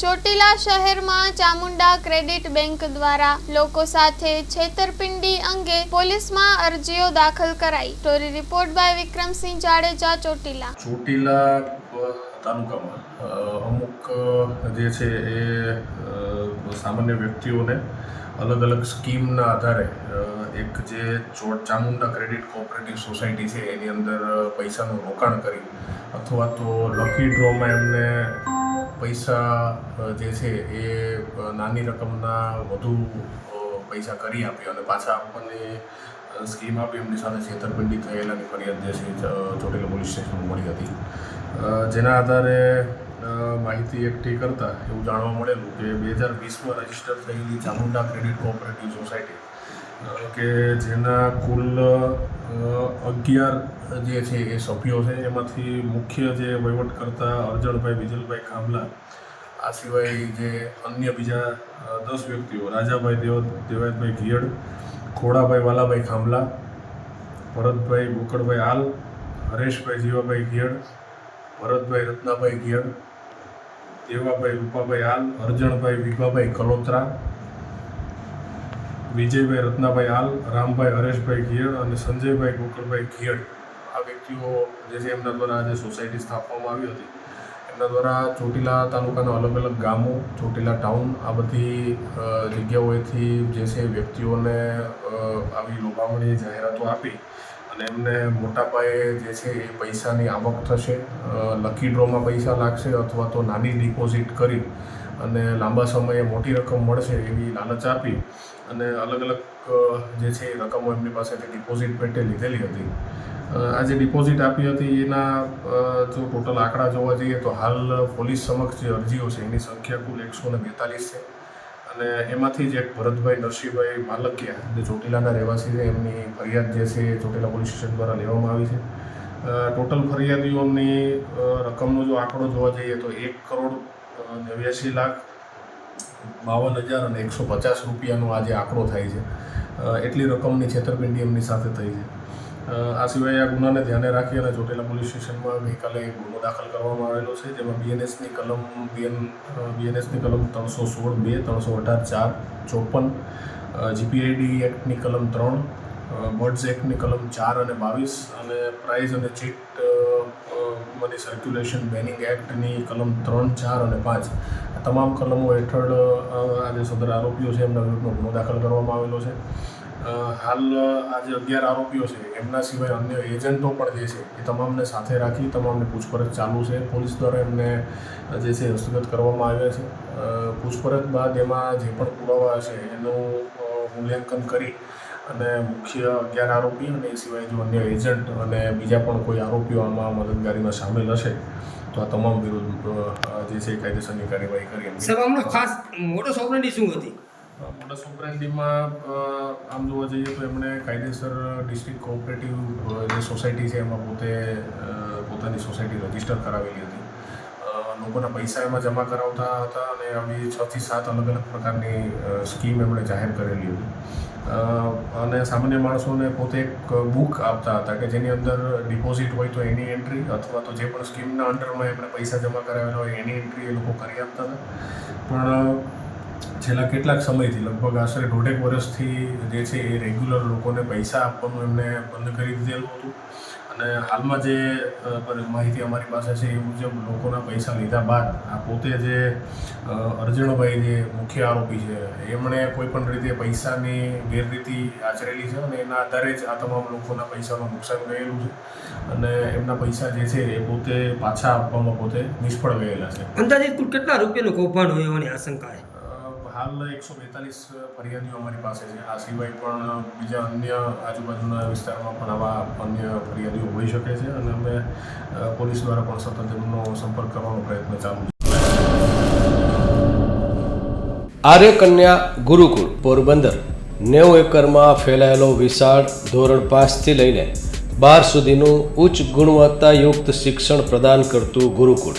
ચોટીલા શહેરમાં Chamunda credit bank દ્વારા લોકો સાથે છેતરપિંડી અંગે પોલીસમાં અરજીઓ દાખલ કરાઈ. Story report by Vikramsinh Jadeja, Chotila. Chotila તાલુકામાં. અમુક જે છે એ સામાન્ય વ્યક્તિઓને અલગ અલગ સ્કીમના આધારે એક જે ચામુંડા ક્રેડિટ કોઓપરેટિવ સોસાયટી છે, એની અંદર પૈસાનું રોકાણ કરી, અથવા તો લકી ડ્રોમાં એમને પૈસા જે છે એ નાની રકમના વધુ પૈસા કરી આપ્યો અને પાછા આપણને સ્કીમ આપી એમની સાથે છેતરપિંડી થયેલાની ફરિયાદ જે છે ચોટીલા પોલીસ સ્ટેશનમાં મળી હતી. જેના આધારે માહિતી એકઠી કરતાં એવું જાણવા મળેલું કે બે હજાર વીસમાં રજિસ્ટર થયેલી ચામુંડા ક્રેડિટ કોઓપરેટિવ સોસાયટી કે જેના કુલ અગિયાર જે છે એ સભ્યો છે, એમાંથી મુખ્ય જે વહીવટ કરતા અરજણભાઈ, વિજલભાઈ ખાંભલા, આ સિવાય જે અન્ય બીજા દસ વ્યક્તિઓ, રાજાભાઈ દેવ, દેવાયતભાઈ ઘિયડ, ખોડાભાઈ વાલાભાઈ ખાંભલા, ભરતભાઈ ગોકળભાઈ આલ, હરેશભાઈ જીવાભાઈ ઘિયડ, ભરતભાઈ રત્નાભાઈ ઘિયડ, દેવાભાઈ રૂપાભાઈ આલ, અરજણભાઈ વિભાભાઈ કલોત્રા વિજયભાઈ રત્નાભાઈ આલ રામભાઈ હરેશભાઈ ઘિયડ અને સંજયભાઈ ગોકળભાઈ ઘિયડ આ વ્યક્તિઓ જે છે એમના દ્વારા આજે સોસાયટી સ્થાપવામાં આવી હતી. એમના દ્વારા ચોટીલા તાલુકાના અલગ અલગ ગામો, ચોટીલા ટાઉન, આ બધી જગ્યાઓએથી જે છે વ્યક્તિઓને આવી લોભામણી જાહેરાતો આપી અને એમને મોટા પાયે જે છે એ પૈસાની આવક થશે. લકી ડ્રોમાં પૈસા લાગશે અથવા તો નાની ડિપોઝિટ કરી અને લાંબા સમયે મોટી રકમ મળશે એવી લાલચ આપી અને અલગ અલગ જે છે એ રકમો એમની પાસેથી ડિપોઝિટ પેટે લીધેલી હતી. આ જે ડિપોઝિટ આપી હતી એના જો ટોટલ આંકડા જોવા જઈએ તો હાલ પોલીસ સમક્ષ જે અરજીઓ છે એની સંખ્યા કુલ એકસો ને બેતાલીસ છે. અને એમાંથી જ એક ભરતભાઈ નરસિંહભાઈ માલકિયા, જે ચોટીલાના રહેવાસી છે, એમની ફરિયાદ જે છે એ ચોટીલા પોલીસ સ્ટેશન દ્વારા લેવામાં આવી છે. ટોટલ ફરિયાદીઓની રકમનો જો આંકડો જોવા જઈએ તો એક કરોડ નેવ્યાસી લાખ બાવન હજાર અને એકસો પચાસ રૂપિયાનો આજે આંકડો થાય છે. એટલી રકમની છેતરપિંડી એમની સાથે થઈ છે. આ સિવાય આ ગુનાને ધ્યાને રાખી અને ચોટીલા પોલીસ સ્ટેશનમાં ગઈકાલે એક ગુનો દાખલ કરવામાં આવેલો છે, જેમાં બીએનએસની કલમ બીએન બીએનએસની કલમ ત્રણસો સોળ બે, ત્રણસો અઢાર ચાર, ચોપન જીપીઆઈડી એક્ટની કલમ ત્રણ બર્ડ્સ એક્ટની કલમ ચાર અને બાવીસ, અને પ્રાઇઝ અને ચીટ મની સર્ક્યુલેશન બેનિંગ એક્ટની કલમ ત્રણ, ચાર અને પાંચ. તમામ કલમો હેઠળ આજે સદર આરોપીઓ છે, એમના વિરુદ્ધનો ગુનો દાખલ કરવામાં આવેલો છે. હાલ, આ જે અગિયાર આરોપીઓ છે, એમના સિવાય અન્ય એજન્ટો પણ જે છે, એ તમામને સાથે રાખી તમામને પૂછપરછ ચાલુ છે. પોલીસ દ્વારા એમને જે છે, હસ્તગત કરવામાં આવ્યા છે. પૂછપરછ બાદ એમાં જે પણ પુરાવા હશે, એનું મૂલ્યાંકન કરી અને મુખ્ય અગિયાર આરોપી અને એ સિવાય જો અન્ય એજન્ટ અને બીજા પણ કોઈ આરોપીઓ આમાં મદદગારીમાં સામેલ હશે તો આ તમામ વિરુદ્ધ જે છે કાયદેસરની કાર્યવાહી કરી સાહેબ આમનો ખાસ મોટો સોપરેટી શું હતી? મોટા સુપ્રાંતિમાં આમ જોવા જઈએ તો એમણે કાયદેસર ડિસ્ટ્રિક્ટ કોઓપરેટિવ જે સોસાયટી છે એમાં પોતે પોતાની સોસાયટી રજિસ્ટર કરાવેલી હતી. લોકોના પૈસા એમાં જમા કરાવતા હતા અને આવી છ થી સાત અલગ અલગ પ્રકારની સ્કીમ એમણે જાહેર કરેલી હતી. અને સામાન્ય માણસોને પોતે એક બુક આપતા હતા કે જેની અંદર ડિપોઝિટ હોય તો એની એન્ટ્રી અથવા તો જે પણ સ્કીમના અંડરમાં એમણે પૈસા જમા કરાવેલા હોય એની એન્ટ્રી એ લોકો કરી આપતા હતા. પણ છેલ્લા કેટલાક સમયથી, લગભગ આશરે દોઢેક વર્ષથી જે છે એ રેગ્યુલર લોકોને પૈસા આપવાનું એમને બંધ કરી દીધેલું હતું. અને હાલમાં જે માહિતી અમારી પાસે છે એ મુજબ લોકોના પૈસા લીધા બાદ આ પોતે જે અર્જણભાઈ જે મુખ્ય આરોપી છે, એમણે કોઈ પણ રીતે પૈસાની ગેરરીતિ આચરેલી છે અને એના આધારે જ આ તમામ લોકોના પૈસાનું નુકસાન ગયેલું છે. અને એમના પૈસા જે છે એ પોતે પાછા આપવામાં પોતે નિષ્ફળ ગયેલા છે. અંદાજિત કુલ કેટલા રૂપિયાનું કૌભાંડ હોય એવાની આશંકા છે? હાલ એકસો બેતાલીસ ફરિયાદીઓ અમારી પાસે છે. આ સિવાય પણ બીજા અન્ય આજુબાજુના વિસ્તારમાં પણ આવા અન્ય ફરિયાદીઓ હોઈ શકે છે અને અમે પોલીસ દ્વારા પણ સતત એમનો સંપર્ક કરવાનો પ્રયત્ન ચાલુ છે. આર્ય કન્યા ગુરુકુળ પોરબંદર, નેવું એકરમાં ફેલાયેલો વિશાળ ધોરણ પાંચથી લઈને બાર સુધીનું ઉચ્ચ ગુણવત્તાયુક્ત શિક્ષણ પ્રદાન કરતું ગુરુકુળ.